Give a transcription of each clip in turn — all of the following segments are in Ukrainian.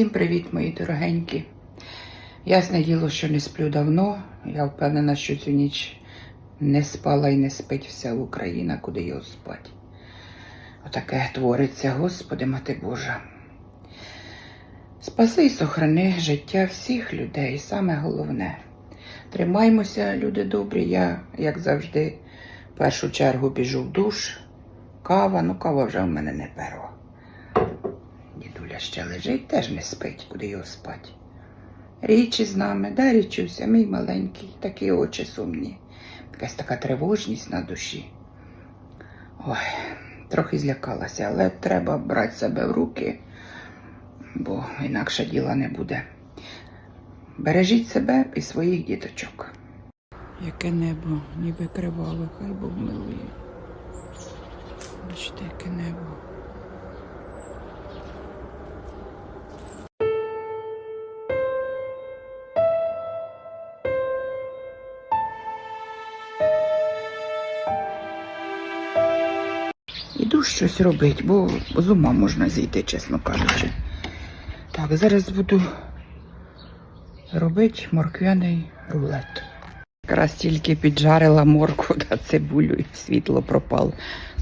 Всім привіт, мої дорогенькі. Ясне діло, що не сплю давно. Я впевнена, що цю ніч не спала і не спить вся Україна, куди його спать. Отаке твориться, Господи, Мати Божа. Спаси і сохрани життя всіх людей, саме головне. Тримаймося, люди добрі. Я, як завжди, в першу чергу біжу в душ. Кава, ну кава вже в мене не перва. Ще лежить, теж не спить, куди його спать. Річі з нами, да, річуся, мій маленький, такі очі сумні. Якась така тривожність на душі. Ой, трохи злякалася, але треба брати себе в руки, бо інакше діла не буде. Бережіть себе і своїх діточок. Яке небо, ніби криваве, хай Бог милує. Бачите, яке небо. Щось робити, бо з ума можна зійти, чесно кажучи. Так, зараз буду робити морквяний рулет. Якраз тільки піджарила морку та цибулю і світло пропало.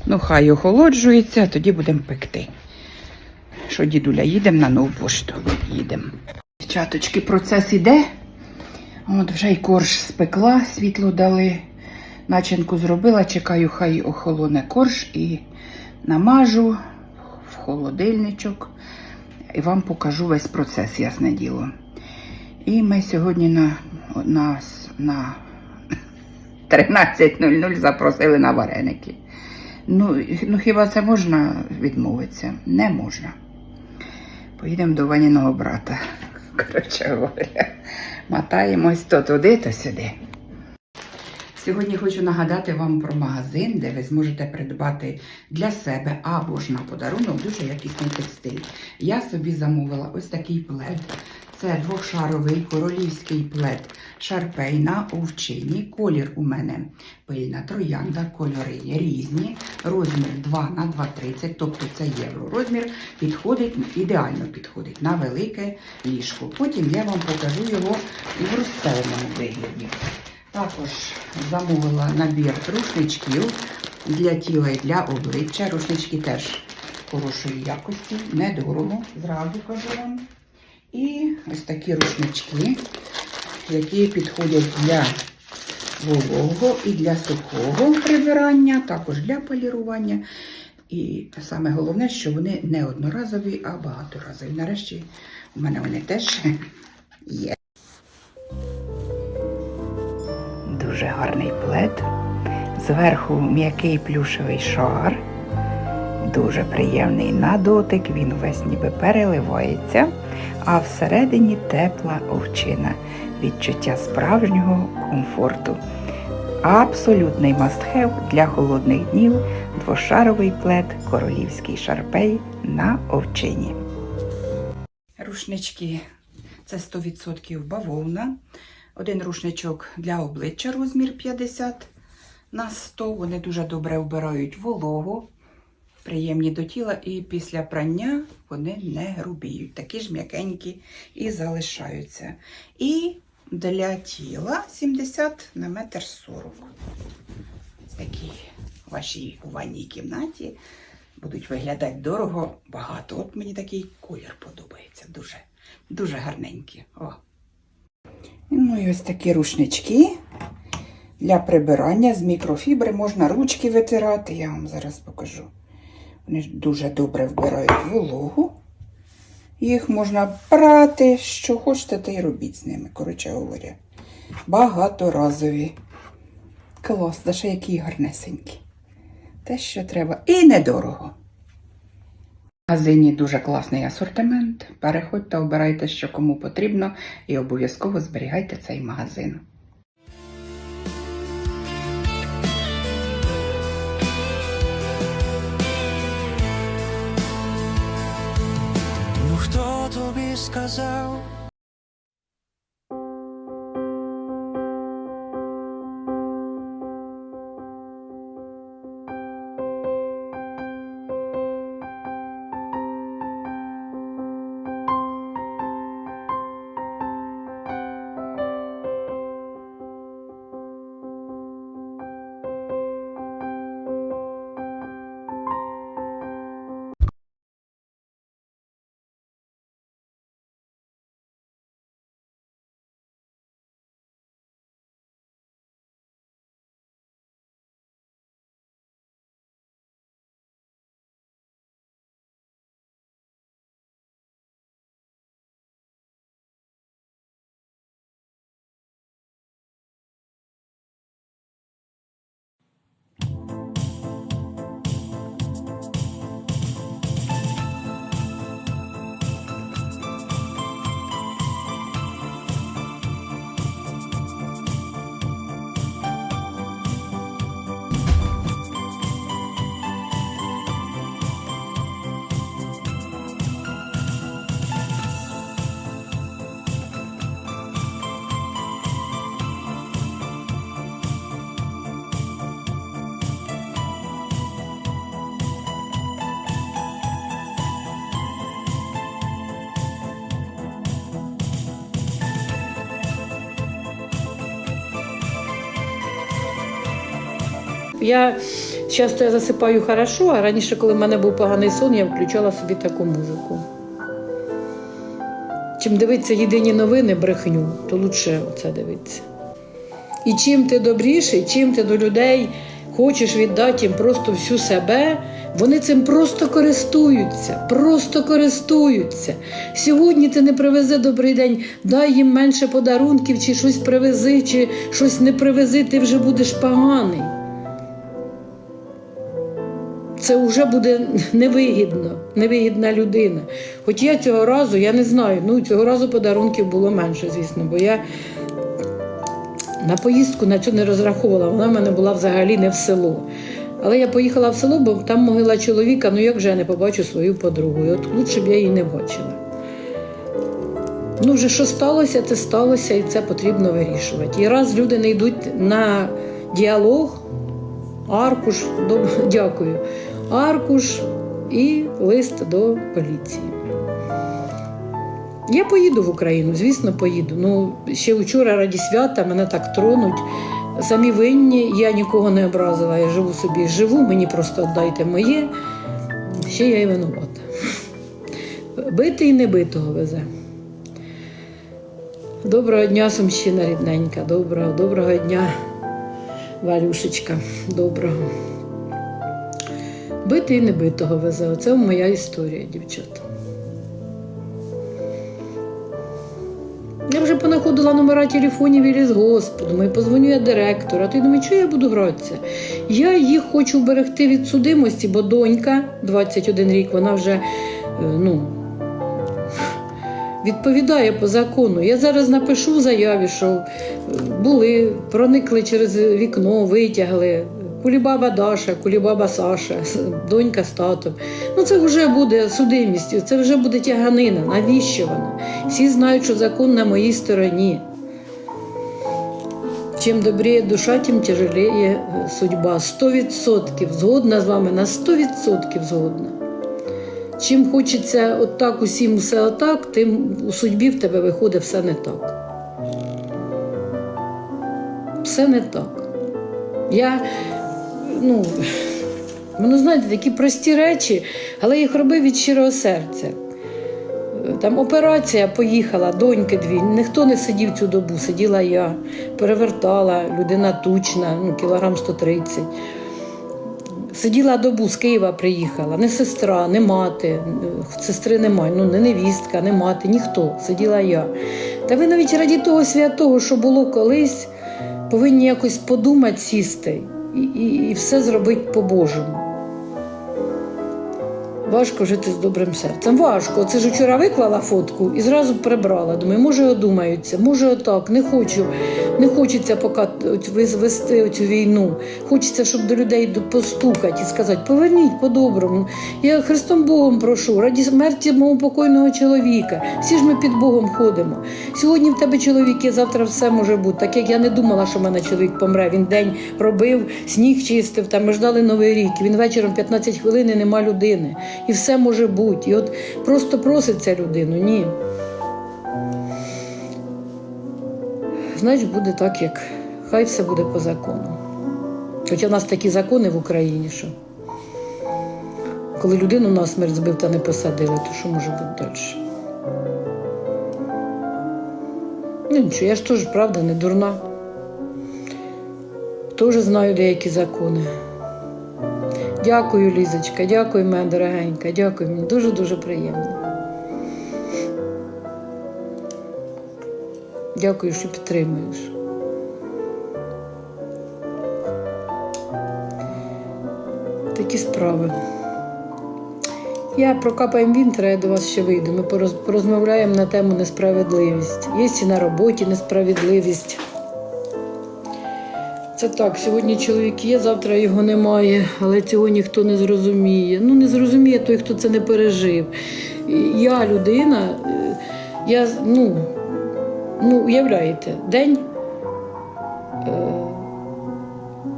Ну, хай охолоджується, тоді будемо пекти. Що, дідуля, їдемо на нову пошту? Їдемо. Дівчаточки, процес іде. От вже й корж спекла, світло дали. Начинку зробила, чекаю, хай охолоне корж і намажу в холодильничок. І вам покажу весь процес, ясне діло. І ми сьогодні на, на, на 13.00 запросили на вареники. Ну, ну хіба це можна відмовитися? Не можна. Поїдемо до Ваніного брата. Коротше говоря, мотаємось то туди, то сюди. Сьогодні хочу нагадати вам про магазин, де ви зможете придбати для себе або ж на подарунок дуже якісний текстиль. Я собі замовила ось такий плед. Це двохшаровий королівський плед шарпей на овчині. Колір у мене пильна троянда, кольори є різні. Розмір 2 на 2,30, тобто це євро. Розмір підходить, ідеально підходить на велике ліжко. Потім я вам покажу його і в розстеленому вигляді. Також замовила набір рушничків для тіла і для обличчя. Рушнички теж хорошої якості, недорого, зразу кажу вам. І ось такі рушнички, які підходять для вологого і для сухого прибирання, також для полірування. І саме головне, що вони не одноразові, а багаторазові. Нарешті у мене вони теж є. Гарний плед. Зверху м'який плюшевий шар. Дуже приємний на дотик, він весь ніби переливається, а всередині тепла овчина. Відчуття справжнього комфорту. Абсолютний мастхев для холодних днів двошаровий плед королівський шарпей на овчині. Рушнички це 100% бавовна. Один рушничок для обличчя розмір 50 на 100. Вони дуже добре вбирають вологу, приємні до тіла, і після прання вони не грубіють. Такі ж м'якенькі і залишаються. І для тіла 70 на метр 40. Такі в вашій ванній кімнаті будуть виглядати дорого, багато. От мені такий колір подобається. Дуже, дуже гарненький. О. Ну і ось такі рушнички для прибирання з мікрофібри. Можна ручки витирати, я вам зараз покажу. Вони дуже добре вбирають вологу. Їх можна прати, що хочете, та й робіть з ними, коротше говоря. Багаторазові. Клас, да ще які гарнесенькі. Те, що треба. І недорого. Магазині дуже класний асортимент. Переходьте, обирайте, що кому потрібно, і обов'язково зберігайте цей магазин. Ну хто тобі сказав? Я часто я засипаю хорошо, а раніше, коли в мене був поганий сон, я включала собі таку музику. Чим дивитися єдині новини, брехню, то лучше це дивитися. І чим ти добріший, чим ти до людей хочеш віддати їм просто всю себе, вони цим просто користуються, просто користуються. Сьогодні ти не привези добрий день, дай їм менше подарунків, чи щось привези, чи щось не привези, ти вже будеш поганий. Це вже буде невигідно, невигідна людина. Хоч я цього разу, я не знаю, ну цього разу подарунків було менше, звісно, бо я на поїздку на цю не розраховувала. Вона в мене була взагалі не в село. Але я поїхала в село, бо там могила чоловіка, ну як же я не побачу свою подругу. І от лучше б я її не бачила. Ну, вже що сталося, це сталося, і це потрібно вирішувати. І раз люди не йдуть на діалог, аркуш, дякую, аркуш і лист до поліції. Я поїду в Україну, звісно, поїду. Ну, ще вчора раді свята мене так тронуть. Самі винні, я нікого не образила, я живу собі, живу, мені просто віддайте моє. Ще я і винувата. Бити і не битого везе. Доброго дня, Сумщина рідненька, доброго, доброго дня, Валюшечка, доброго. Бити і не битого везе. Оце моя історія, дівчата. Я вже понаходила номера телефонів і ліз Господу, і позвоню я директору. А ти думаю, що я буду гратися? Я їх хочу вберегти від судимості, бо донька 21 рік, вона вже е, ну, відповідає по закону. Я зараз напишу в заяві, що були, проникли через вікно, витягли. Кулібаба Даша, кулібаба Саша, донька з татом. Ну це вже буде судимістю, це вже буде тяганина. Навіщо вона? Всі знають, що закон на моїй стороні. Чим добріє душа, тим тяжеліє судьба. Сто відсотків згодна з вами на сто відсотків згодна. Чим хочеться отак усім все отак, тим у судьбі в тебе виходить все не так. Все не так. Я, ну, ну, знаєте, такі прості речі, але їх робив від щирого серця. Там операція поїхала, доньки дві, ніхто не сидів цю добу, сиділа я, перевертала, людина тучна, ну, кілограм 130. Сиділа добу, з Києва приїхала, не сестра, не мати, сестри немає, ну не невістка, не мати, ніхто. Сиділа я. Та ви навіть раді того святого, що було колись, повинні якось подумати, сісти і, і, все зробити по-божому. Важко жити з добрим серцем. Важко. Це ж вчора виклала фотку і зразу прибрала. Думаю, може одумаються, може отак. Не хочу, не хочеться поки вести цю війну. Хочеться, щоб до людей постукати і сказати, поверніть по-доброму. Я Христом Богом прошу, раді смерті мого покойного чоловіка. Всі ж ми під Богом ходимо. Сьогодні в тебе чоловік є, завтра все може бути. Так як я не думала, що в мене чоловік помре. Він день робив, сніг чистив, там ми ждали новий рік. Він вечором 15 хвилин і нема людини. І все може бути. І от просто проситься людину. Ні. Значить, буде так, як хай все буде по закону. Хоча в нас такі закони в Україні, що коли людину на смерть збив та не посадили, то що може бути далі? Ну нічого, я ж теж, правда, не дурна. Теж знаю деякі закони. Дякую, Лізочка, дякую, моя дорогенька, дякую, мені дуже-дуже приємно. Дякую, що підтримуєш. Такі справи. Я прокапаємо вінтера, я до вас ще вийду. Ми пороз- порозмовляємо на тему несправедливість. Є і на роботі несправедливість. Це так, сьогодні чоловік є, завтра його немає, але цього ніхто не зрозуміє. Ну, не зрозуміє той, хто це не пережив. Я людина, е, я, ну, ну уявляєте, день е,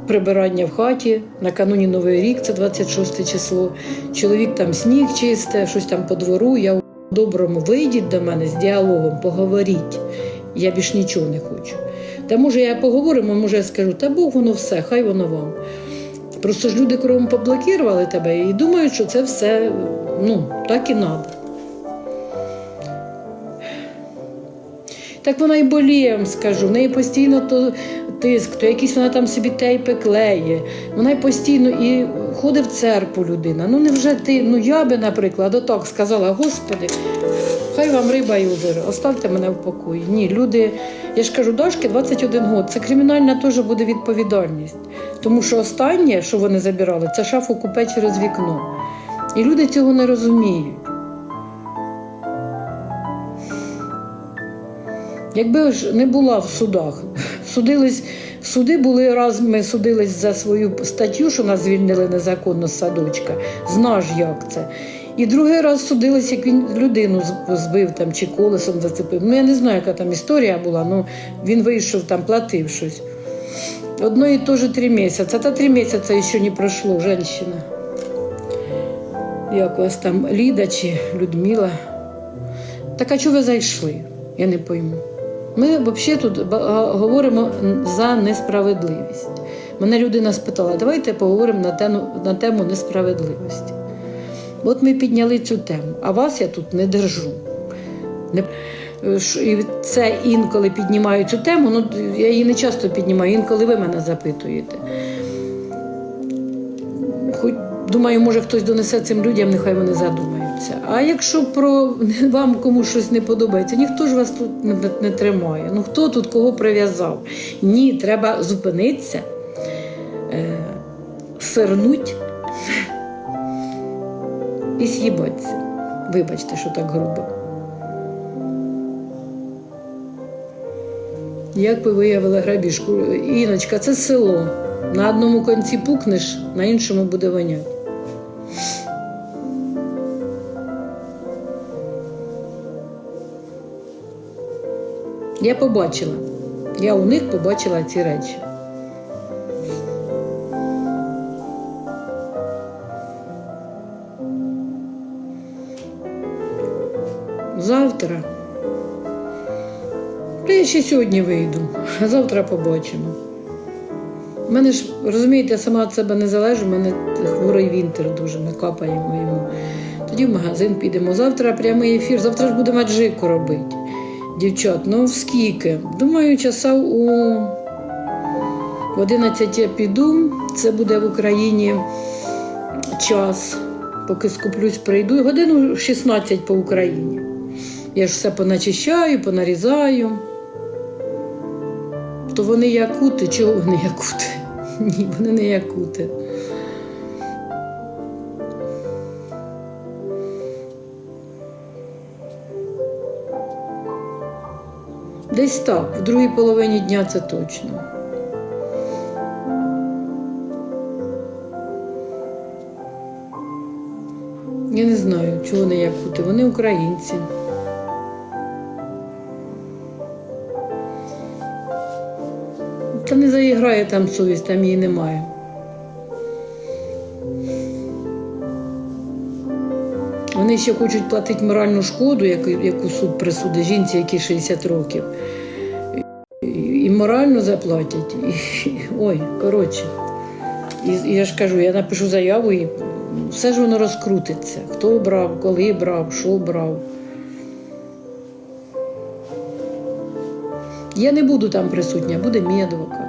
прибирання в хаті, накануні Новий рік, це 26 число. Чоловік там сніг чисте, щось там по двору. Я у доброму вийдіть до мене з діалогом, поговоріть. Я більш нічого не хочу. Та може я поговоримо, може я скажу, та Бог воно все, хай воно вам. Просто ж люди кругом поблокували тебе і думають, що це все ну, так і треба. Так вона і боліє, я вам скажу. В неї постійно то тиск, то якісь вона там собі тейпи клеє. Вона й постійно і ходить в церкву людина. Ну невже ти, ну я би, наприклад, отак сказала, Господи, хай вам риба і озеро, оставте мене в покої. Ні, люди, я ж кажу, дошки 21 год. Це кримінальна теж буде відповідальність. Тому що останнє, що вони забирали, це шафу купе через вікно. І люди цього не розуміють. Якби ж не була в судах, судились, суди були раз, ми судились за свою статтю, що нас звільнили незаконно з садочка. Знаєш, як це. І другий раз судились, як він людину збив там чи колесом зацепив. Ну я не знаю, яка там історія була, ну він вийшов там, платив щось. Одно і то же три місяці. Та три місяці ще не пройшло, женщина. Як вас там Ліда чи Людмила. Так а чого ви зайшли? Я не пойму. Ми взагалі тут говоримо за несправедливість. Мене людина спитала, давайте поговоримо на тему, на тему несправедливості. От ми підняли цю тему, а вас я тут не держу. Не... І це інколи піднімаю цю тему, ну я її не часто піднімаю, інколи ви мене запитуєте. Хоч думаю, може хтось донесе цим людям, нехай вони задумаються. А якщо про вам комусь щось не подобається, ніхто ж вас тут не, не тримає. Ну хто тут кого прив'язав? Ні, треба зупинитися, е, сирнуть і з'їбатися. Вибачте, що так грубо. Як ви виявили грабіжку? Іночка, це село. На одному конці пукнеш, на іншому буде воняти. Я побачила. Я у них побачила ці речі. Ще сьогодні вийду, а завтра побачимо. У мене ж, розумієте, я сама від себе не залежу, у мене хворий вінтер дуже, ми капаємо йому. Тоді в магазин підемо. Завтра прямий ефір, завтра ж будемо аджику робити. Дівчат, ну скільки? Думаю, часа у 11 я піду. Це буде в Україні час, поки скуплюсь, прийду. Годину 16 по Україні. Я ж все поначищаю, понарізаю. То вони якути, чого вони якути? Ні, вони не якути. Десь так, в другій половині дня це точно. Я не знаю, чого вони якути. Вони українці. Та не заіграє там совість, там її немає. Вони ще хочуть платити моральну шкоду, яку, суд присудить жінці, якій 60 років. І, морально заплатять. І, ой, коротше. І я ж кажу, я напишу заяву і все ж воно розкрутиться. Хто брав, коли брав, що брав. Я не буду там присутня, буде мій адвокат.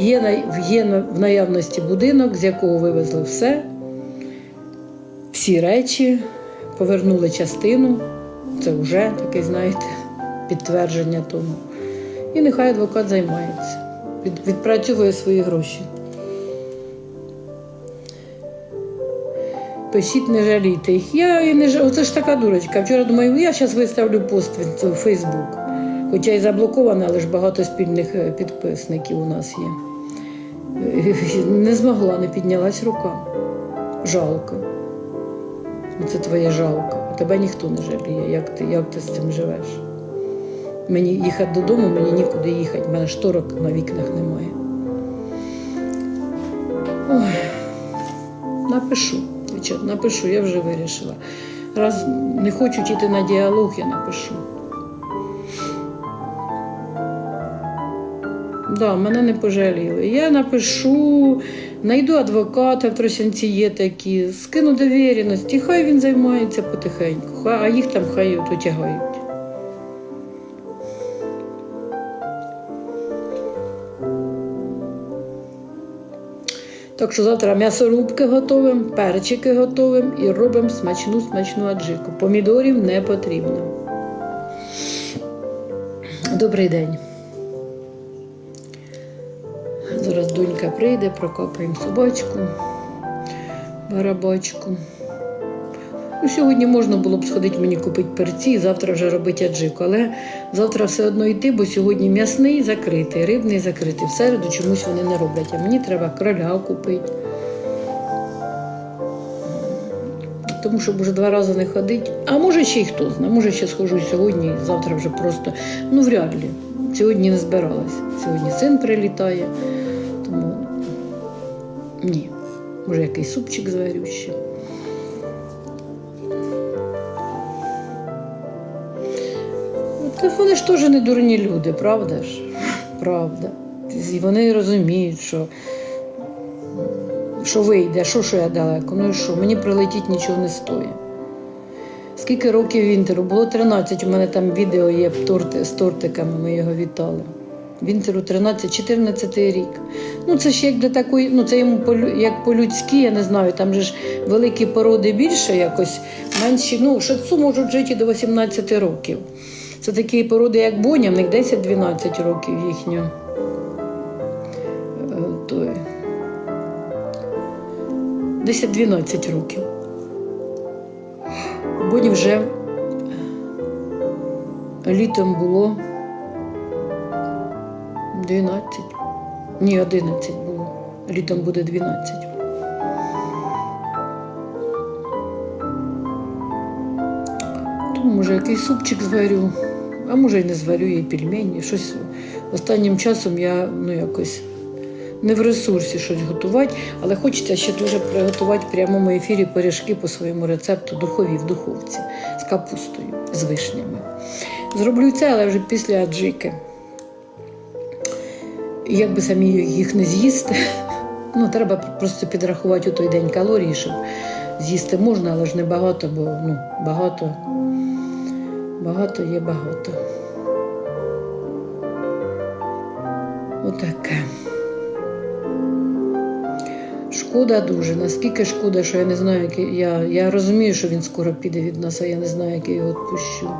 Є, є в наявності будинок, з якого вивезли все, всі речі, повернули частину. Це вже таке, знаєте, підтвердження тому. І нехай адвокат займається, від, відпрацьовує свої гроші. Пишіть, не жалійте їх. Я і не жал... Оце ж така дурочка. Вчора думаю, я зараз виставлю пост в в Фейсбук. Хоча і заблокована, але ж багато спільних е, підписників у нас є. Не змогла, не піднялась рука. Жалко. Це твоє жалко. А тебе ніхто не жаліє. Як ти, як ти з цим живеш? Мені їхати додому, мені нікуди їхати. У мене шторок на вікнах немає. Ой. Напишу, напишу, я вже вирішила. Раз не хочуть йти на діалог, я напишу. Да, мене не пожаліли. Я напишу, знайду адвоката в Тросянці є такі, скину довіреність, і хай він займається потихеньку, а їх там хай дотягають. Так що завтра м'ясорубки готовим, перчики готовим і робимо смачну смачну аджику. Помідорів не потрібно. Добрий день. Прийде, прокопаємо собачку, барабачку. Ну, сьогодні можна було б сходити мені купити перці завтра вже робити аджику. Але завтра все одно йти, бо сьогодні м'ясний закритий, рибний закритий. В середу чомусь вони не роблять. А мені треба кроля купити. Тому щоб вже два рази не ходити. А може ще й хто знає, може ще схожу сьогодні, завтра вже просто. Ну, вряд ли. Сьогодні не збиралась. Сьогодні син прилітає. Ні. Може, якийсь супчик зварю вони ж теж не дурні люди, правда ж? Правда. І вони розуміють, що, що вийде, що, що я далеко. Ну і що, мені прилетіть нічого не стоїть. Скільки років Вінтеру? Було 13, у мене там відео є з тортиками, ми його вітали. Вінтеру 13, 14 рік. Ну це ж як для такої, ну це йому як по-людськи, я не знаю, там же ж великі породи більше якось, менші, ну, шацу можуть жити до 18 років. Це такі породи, як Боня, в них 10-12 років їхньо. Е, той. 10-12 років. Боні вже літом було 12. Ні, 11 було. Літом буде 12. Тому, може, якийсь супчик зварю, а може й не зварю і пельмені. Щось останнім часом я ну, якось не в ресурсі щось готувати, але хочеться ще дуже приготувати в прямому ефірі пиріжки по своєму рецепту духові в духовці з капустою, з вишнями. Зроблю це, але вже після аджики. Як би самі їх не з'їсти, ну треба просто підрахувати у той день калорії, щоб з'їсти можна, але ж не багато, бо ну, багато, багато є багато. Отаке. Шкода дуже. Наскільки шкода, що я не знаю, як я, я розумію, що він скоро піде від нас, а я не знаю, як я його відпущу.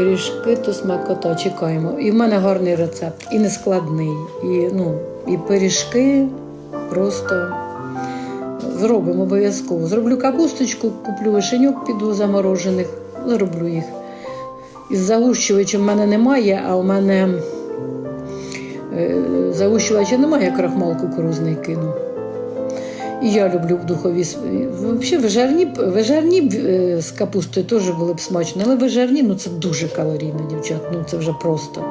Пиріжки то смакота, чекаємо. І в мене гарний рецепт, і не складний. І, ну, і пиріжки просто зробимо обов'язково. Зроблю капусточку, куплю вишеньок, піду заморожених, зроблю їх. Із загущувачем в мене немає, а у мене е, загущувача немає, я крахмал кукурузний кину. Я люблю духові. Взагалі, вижарні, вижарні е, з капустою теж було б смачно, але вижарні ну, це дуже калорійно, дівчат. Ну це вже просто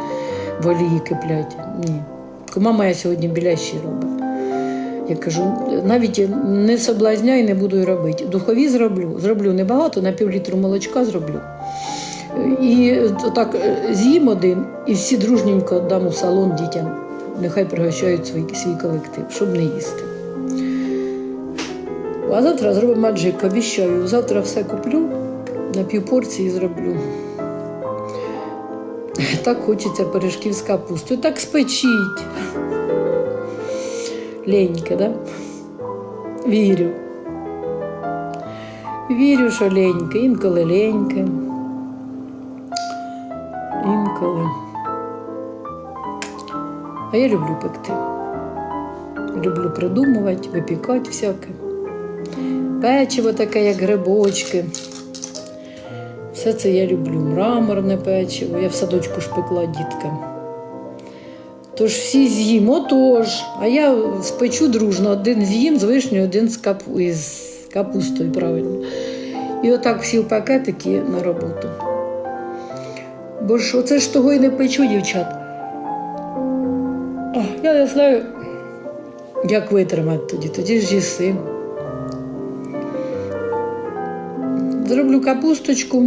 в олії киплять. Ні. Кума моя сьогодні білящі робить. Я кажу, навіть не соблазняй, не буду робити. Духові зроблю. Зроблю небагато, на пів літру молочка зроблю. І так з'їм один і всі дружненько дам у салон дітям. Нехай пригощають свій, свій колектив, щоб не їсти. А завтра зробимо аджик, обіщаю. Завтра все куплю, на півпорції зроблю. Так хочеться пиріжків з капустою. Так спечіть. Леньке, да? Вірю. Вірю, що леньке, інколи леньке. Інколи. А я люблю пекти. Люблю придумувати, випікати всяке. Печиво таке, як грибочки. Все це я люблю. Мраморне печиво. Я в садочку ж пекла діткам. Тож всі з'їм, отож. А я спечу дружно, один з'їм з вишнею, один з, капу... із капустою, правильно. І отак всі в пакетики на роботу. Бо ж оце ж того і не печу, дівчат. Я не знаю, як витримати тоді, тоді ж їси. Зроблю капусточку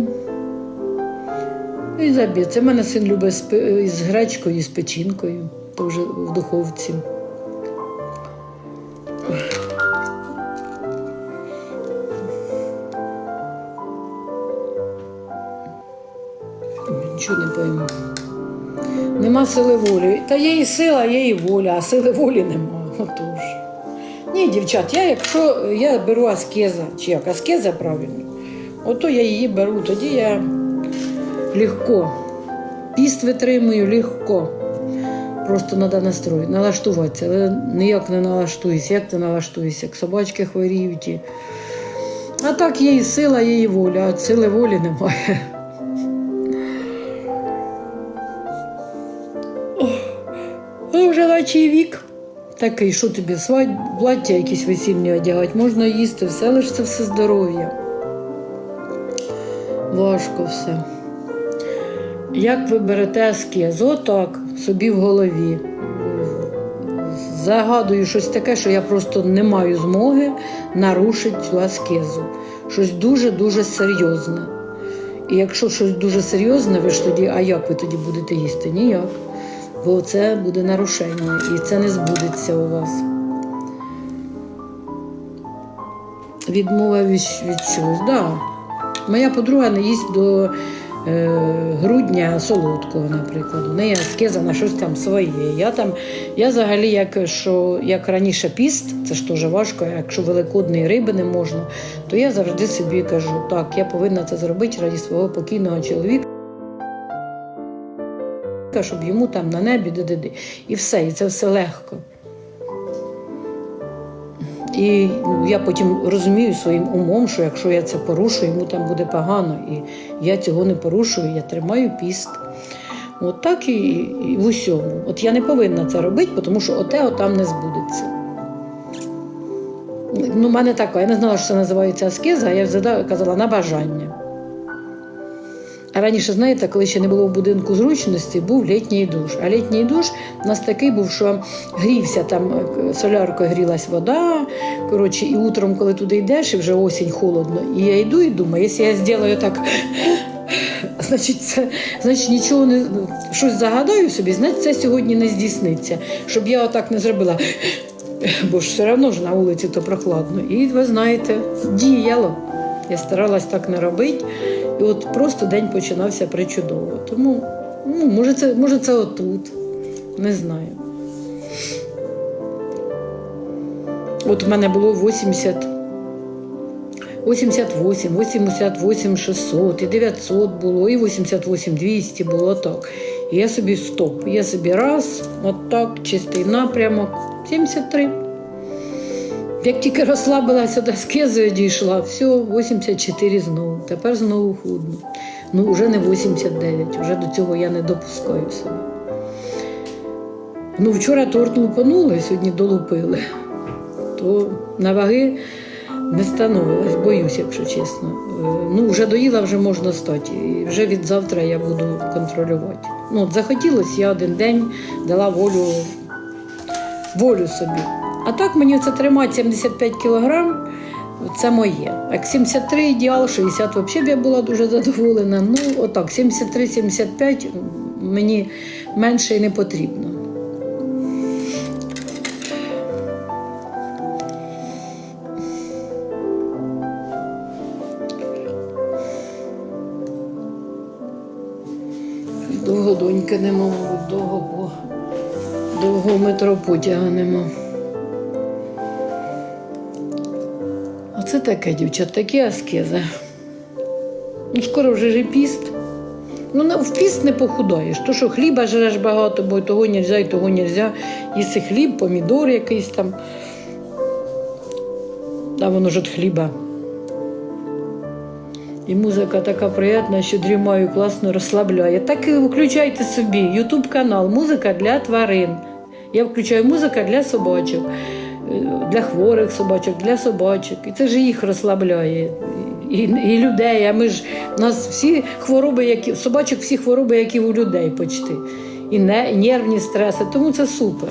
І заб'є. Це в мене син любить з, гречкою, і з печінкою, то вже в духовці. Нічого не пойму. Нема сили волі. Та є і сила, є і воля, а сили волі нема. Отож. Ні, дівчат, я якщо я беру аскеза, чи як аскеза правильно, ото я її беру, тоді я легко. Піст витримую легко. Просто треба настрой, налаштуватися, але ніяк не налаштуюся. Як ти налаштуєшся? Як собачки хворіють. А так є і сила, є і воля, а сили волі немає. Ну, вже наче вік. Такий, що тобі, свадь, плаття якісь весільні одягати, можна їсти, все, ж це все здоров'я. Важко все. Як ви берете аскез? Отак, собі в голові. Загадую щось таке, що я просто не маю змоги нарушити цю аскезу. Щось дуже-дуже серйозне. І якщо щось дуже серйозне, ви ж тоді, а як ви тоді будете їсти? Ніяк. Бо це буде нарушення, і це не збудеться у вас. Відмова від, від чогось, так. Да. Моя подруга не їсть до е, грудня солодкого, наприклад. У неї аскеза на щось там своє. Я там, я взагалі, як, що, як раніше піст, це ж теж важко, якщо великодної риби не можна, то я завжди собі кажу, так, я повинна це зробити раді свого покійного чоловіка. Щоб йому там на небі де-де-де. І все, і це все легко. І я потім розумію своїм умом, що якщо я це порушу, йому там буде погано. І я цього не порушую, я тримаю піст. От так і, і в усьому. От я не повинна це робити, тому що оте отам не збудеться. Ну, в мене така, я не знала, що це називається аскеза, а я казала на бажання. Раніше, знаєте, коли ще не було в будинку зручності, був літній душ. А літній душ у нас такий був, що грівся там, соляркою грілась вода. Коротше, і утром, коли туди йдеш, і вже осінь холодно. І я йду і думаю, якщо я зроблю так, значить, це, значить нічого не щось загадаю собі, значить це сьогодні не здійсниться. Щоб я отак не зробила. Бо ж все одно ж на вулиці то прохладно. І ви знаєте, діяло. Я старалась так не робити. І от просто день починався причудово. Тому, ну, може, це, може, це отут. Не знаю. От в мене було 80, 88, 88 600, і 900 було, і 88 200 було так. І я собі стоп. Я собі раз, от так, чистий напрямок, 73. Як тільки розслабилася до аскези дійшла, все, 84 знову. Тепер знову худно. Ну, вже не 89, вже до цього я не допускаю себе. Ну, вчора торт лупанули, сьогодні долупили. То на ваги не становилась, боюсь, якщо чесно. Е, Ну, вже доїла, вже можна стати. І вже від завтра я буду контролювати. Ну, от захотілося, я один день дала волю, волю собі. А так мені це тримати 75 кілограм, це моє. Як 73 ідеал, 60 взагалі б я була дуже задоволена. Ну, отак, 73-75 мені менше і не потрібно. Довго доньки нема, мабуть, довго, бо довго метро потяга нема. Оце таке, дівчат, такі аскези. Ну, скоро вже ж і піст. Ну, в піст не похудаєш. То, що хліба жреш багато, бо того нельзя і того нельзя. Їси хліб, помідор якийсь там. А воно ж від хліба. І музика така приємна, що дрімаю, класно розслабляє. Так і включайте собі Ютуб канал Музика для тварин. Я включаю музика для собачок, для хворих собачок, для собачок. І це ж їх розслабляє. І, і людей. А ми ж у нас всі хвороби, які собачок, всі хвороби, які у людей почти. І, не, і нервні стреси. Тому це супер.